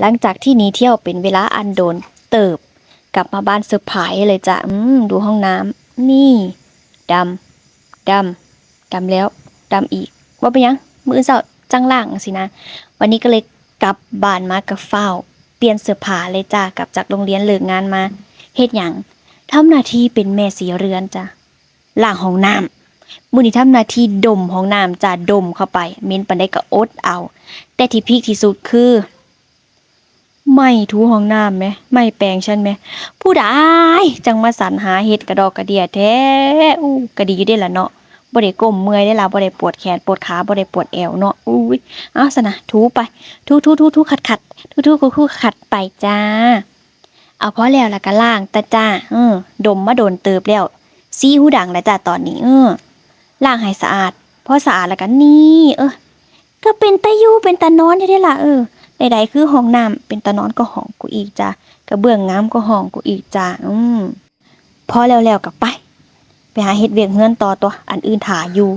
หลังจากที่หนีเที่ยวเป็นเวลาอันโดนเติบ กลับมาบ้านเซอร์ไพรส์เลยจ้ะอืมดูห้องน้ำนี่ดำดำดำแล้วดำอีกว่าเป็นหยังมือเสาจังล่างสินะ วันนี้ก็เลยกลับบ้านมากับเฝ้า เปลี่ยนเสื้อผ้าเลยจ้ะกลับจากโรงเรียนเลิกงานมาเฮ็ดหยังทำหน้าที่เป็นแม่สีเรือนจ้ะล้างห้องน้ำมือนี้ทำหน้าที่ดมห้องน้ำจ้ะดมเข้าไปเม็นปานใดก็อดเอา แต่ที่พีคที่สุดคือ ไม่ถูห้องน้ำไหมไม่แปรงฉันไหมผู้ใดจังมาสรรหาเฮ็ดกระดอกกระเดียแท้อู้ก็ดีอยู่เด้ละเนาะบ่ได้ก้มเมื่อยได้ละบ่ได้ปวดแขนปวดขาบ่ได้ปวดแอวเนาะอุ้ยเอาซะนะถูไปถูถูถูถูขัดขัดถูถูคูคูขัดไปจ้า เอาพอแล้วล้วก็ล้างตาจ้าเออดมมาโดนเติบแล้วซีหูดังแล้วจ้าตอนนี้เออล้างให้สะอาดพอสะอาดแล้วก็นี่ เออก็เป็นตาอยู่เป็นตานอนอยู่ได้ละเออ ใดๆคือห้องน้ำเป็นตะนอนก็ห้องกูอีกจ้ากระเบื้องงามก็ห้องกูอีกจ้าอืมพอแล้วๆกับไป ไปหาเฮ็ดเวียกเฮือนต่อตัว อันอื่นถ่าอยู่